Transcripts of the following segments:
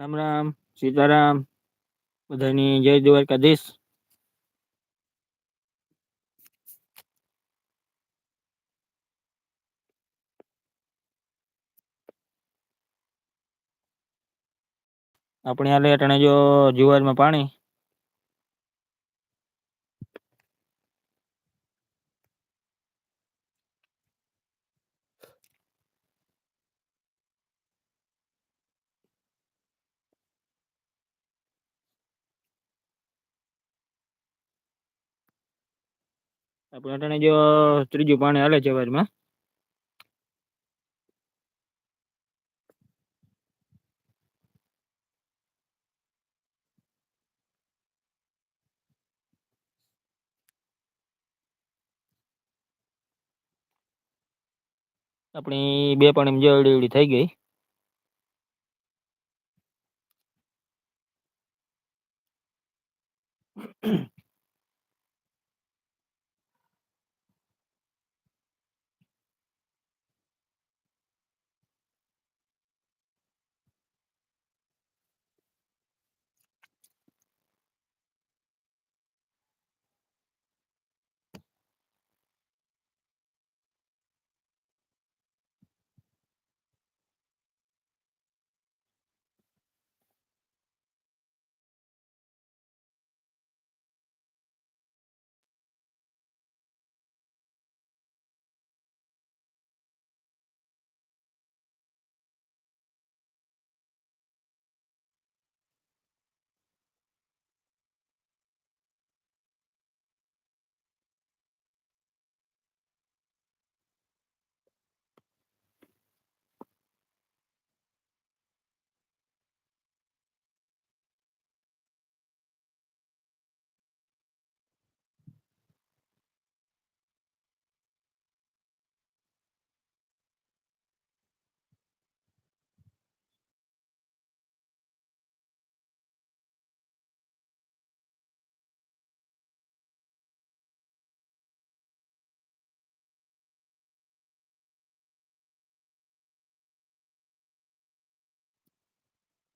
રામ રામ સીતારામ બધાની જય દ્વારકાધીશ. આપણે આ અટાણે જો જુવારમાં પાણી. આપણે અટાણે જો ત્રીજું પાણી હાલે છે વારમાં આપણી બે પાણી જે અડી અડી થઈ ગઈ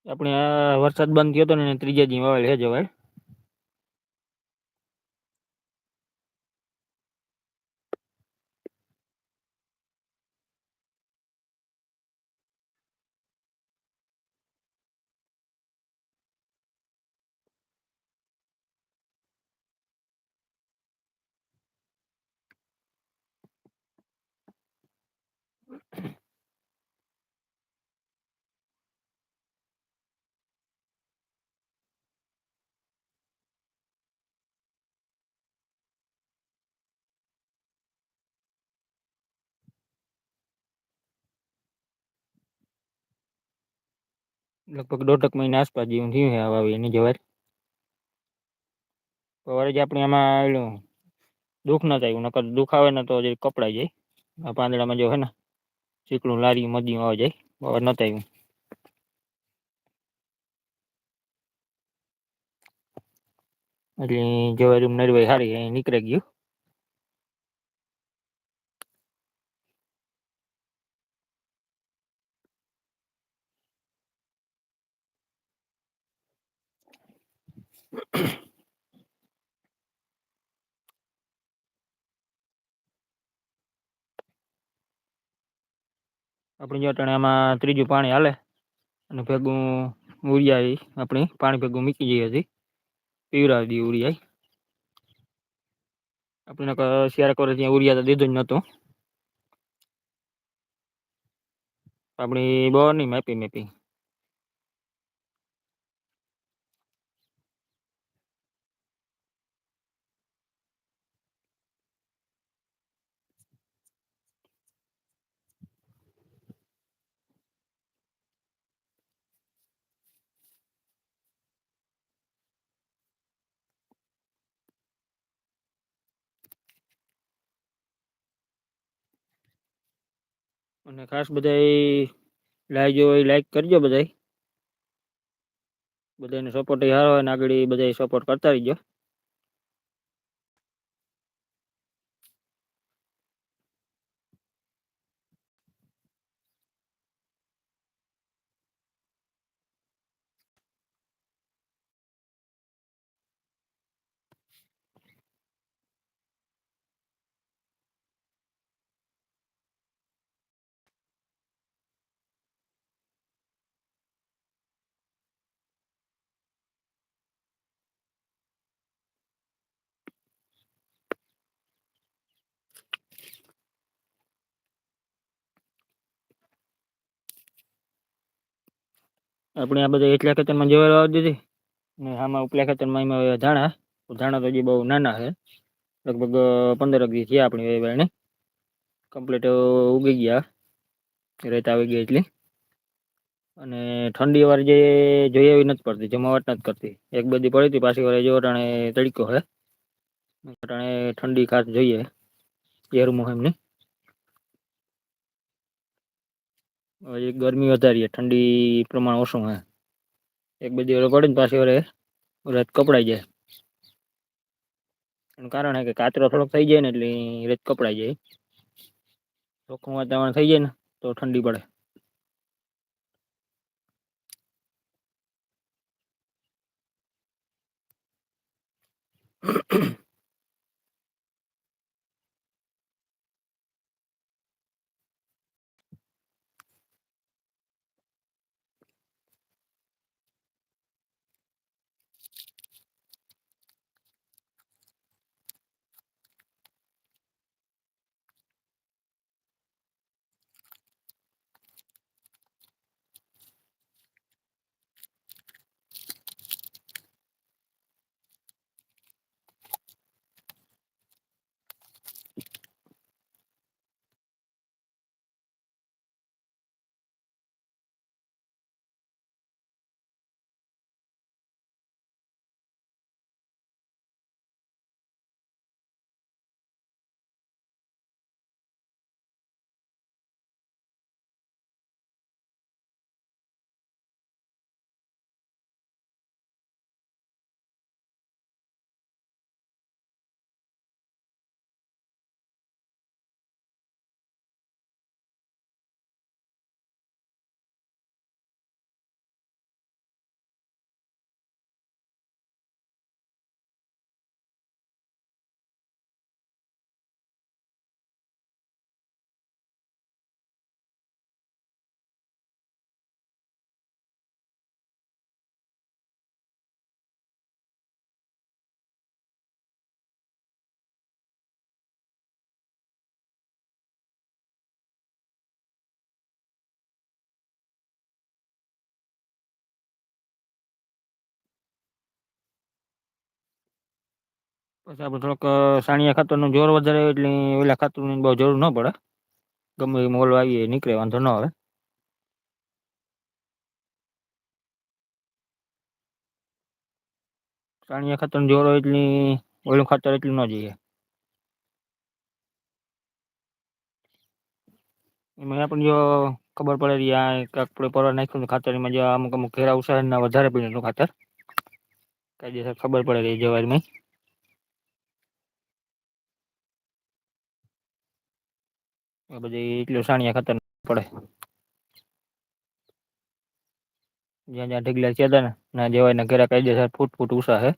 આપણે આ વરસાદ બંધ થયો હતો ને ત્રીજા દી વાવેલ હે જવાય. લગભગ દોઢક મહિના આસપાસ જેવું થયું છે આવા એની જવાર સવારે જ આપણે આમાં એલું દુઃખ ના થાય નકર દુઃખ આવે ને તો જે કપડાઈ જાય. આ પાંદડામાં જો હે ને, ચીકણું લારી મદી આવી જાય બરાબર ન આવ્યું એટલે જવારી નરવાઈ સારી નીકળી ગયું. આપણે જો આમાં ત્રીજું પાણી હાલે અને ભેગું ઉરિયા આપણી પાણી ભેગું મૂકી જઈએ હતી પીવરાવી દઈએ ઉરિયા આપણે શિયાળા કરે ત્યાં ઉરિયા તો દીધું જ નહોતું. આપણી બહુ નહીં મેપી મેપી. અને ખાસ બધાય લાઈક જો હોય લાઈક કરજો બધા બધાને સપોર્ટ સારો હોય ને આગળ બધાય સપોર્ટ કરતા રહીજો. આપણે આ બધા એટલા ખેતરમાં જવાર વાવા દીધી. ને આમાં ઉપલા ખેતરમાં એમાં ધાણા. ધાણા તો હજી બહુ નાના છે. લગભગ પંદર અગી થયા આપણી વેવાઈને કમ્પ્લીટ ઉગી ગયા. રેત આવી ગઈ એટલી. અને ઠંડી વાર જે જોઈએ એવી નથી પડતી. જમાવટ નથી કરતી. એક બધી પડી હતી. પાછી વાર જો અટાણે તડકો હે ઠંડી ખાસ જોઈએ. એરમું એમની. હવે ગરમી વધારી ઠંડી પ્રમાણ ઓછું હે એક બધી વાર પડે ને પાછી વારે રત કપડાઈ જાય. એનું કારણ હે કે કાચરો થોડોક થઈ જાય ને એટલે રેત કપડાઈ જાય. ચોખ્ખું વાતાવરણ થઈ જાય ને તો ઠંડી પડે. પછી આપણે થોડોક સાણિયા ખાતરનું જોર વધારે એટલે ઓલા ખાતરની બહુ જરૂર ન પડે. ગમે એ મોલ આવીએ નીકળે, વાંધો ન આવે. સાણિયા ખાતરનું જોર હોય એટલી ઓલું ખાતર એટલું ન જોઈએ. એમાં આપણને જો ખબર પડે કે આ આપણે પરવા નાખ્યું ખાતર, એમાં જે અમુક અમુક ઘેરા ઉછાળના વધારે પીને ખાતર. કાયદેસર ખબર પડે કે જવારમાં બધી એટલું સાણિયા ખતર પડે. જ્યાં જ્યાં ઢગલા છે ને ના જવાય ને ઘેરા કાયદેસર ફૂટ ફૂટ ઉષા હે.